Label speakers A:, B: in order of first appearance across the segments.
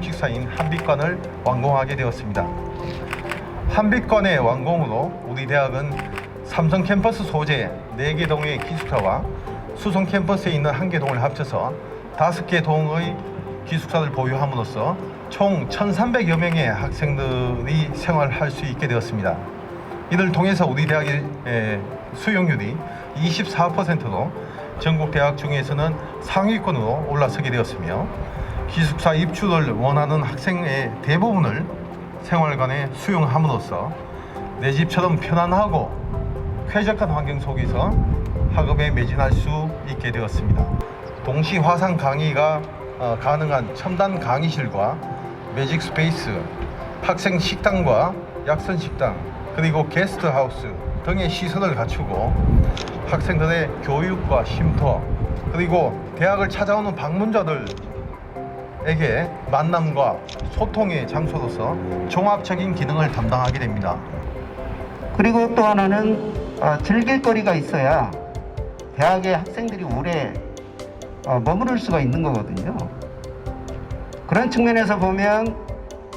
A: 기숙사인 한빛관을 완공하게 되었습니다. 한빛관의 완공으로 우리 대학은 삼성 캠퍼스 소재 4개 동의 기숙사와 수성 캠퍼스에 있는 한개 동을 합쳐서 5개 동의 기숙사를 보유함으로써 총 1,300여 명의 학생들이 생활할 수 있게 되었습니다. 이를 통해서 우리 대학의 에, 수용률이 24%로 전국 대학 중에서는 상위권으로 올라서게 되었으며 기숙사 입주를 원하는 학생의 대부분을 생활관에 수용함으로써 내 집처럼 편안하고 쾌적한 환경 속에서 학업에 매진할 수 있게 되었습니다. 동시 화상 강의가 어, 가능한 첨단 강의실과 매직 스페이스, 학생 식당과 약선 식당, 그리고 게스트 하우스 등의 시설을 갖추고 학생들의 교육과 쉼터, 그리고 대학을 찾아오는 방문자들 에게 만남과 소통의 장소로서 종합적인 기능을 담당하게 됩니다.
B: 그리고 또 하나는 어, 즐길 거리가 있어야 대학의 학생들이 오래 어, 머무를 수가 있는 거거든요. 그런 측면에서 보면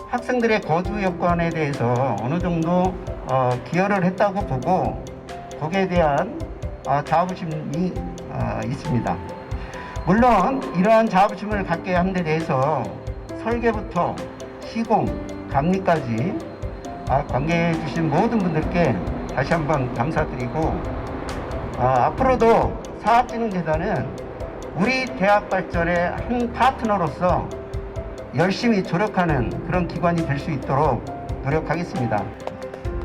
B: 학생들의 거주 여건에 대해서 어느 정도 어, 기여를 했다고 보고 거기에 대한 어, 자부심이 어, 있습니다. 물론 이러한 자부심을 갖게 한 데 대해서 설계부터 시공, 감리까지 아, 관계해 주신 모든 분들께 다시 한번 감사드리고 아, 앞으로도 사학진흥재단은 우리 대학 발전의 한 파트너로서 열심히 조력하는 그런 기관이 될 수 있도록 노력하겠습니다.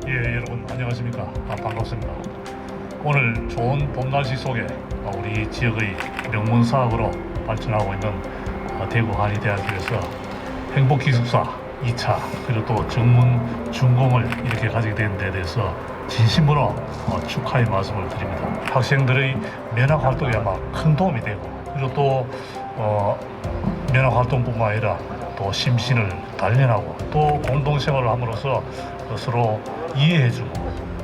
C: 예, 여러분 안녕하십니까? 아, 반갑습니다. 오늘 좋은 봄 날씨 속에 아, 우리 지역의 명문 사업으로 발전하고 있는 아, 대구 한의대학교에서 행복기숙사 2차 그리고 또 정문 준공을 이렇게 가지게 된 데 대해서 진심으로 어, 축하의 말씀을 드립니다. 학생들의 면학 활동에 아마 큰 도움이 되고 그리고 또 어, 면학 활동뿐만 아니라 또 심신을 단련하고 또 공동생활을 함으로써 서로 이해해주고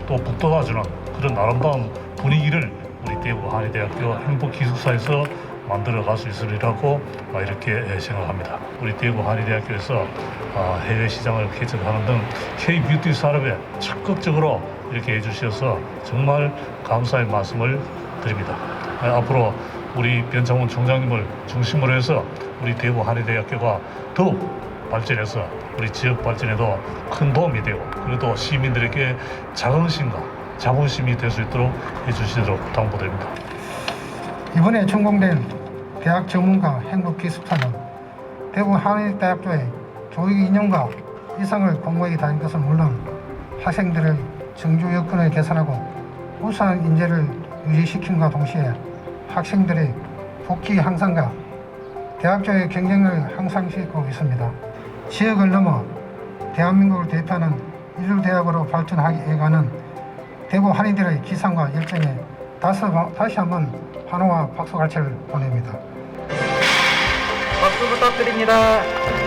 C: 또 북돋아주는 그런 아름다운 분위기를 우리 대구 한의 대학교 행복기숙사에서 만들어 갈 수 있으리라고 어, 이렇게 생각합니다. 우리 대구 한의대학교에서 어, 해외 시장을 개척하는 등 K-뷰티 산업에 적극적으로 이렇게 해주셔서 정말 감사의 말씀을 드립니다. 아, 앞으로 우리 변창훈 총장님을 중심으로 해서 우리 대구 한의대학교가 더욱 발전해서 우리 지역 발전에도 큰 도움이 되고 그리고 또 시민들에게 자긍심과 자본심이 될 수 있도록 해주시도록 당부드립니다.
D: 이번에 준공된 대학 전문가 행복기숙사는 대구 한의대학교의 조익 이념과 이상을 공부하게 다닌 것은 물론 학생들의 정주 여건을 개선하고 우수한 인재를 유지시킴과 동시에 학생들의 복지 향상과 대학교의 경쟁을 향상시키고 있습니다. 지역을 넘어 대한민국을 대표하는 인류 대학으로 발전해가는 대구 한의대의 기상과 열정에 다시, 다시 한번 환호와 박수 갈채를 보냅니다.
B: 박수 부탁드립니다.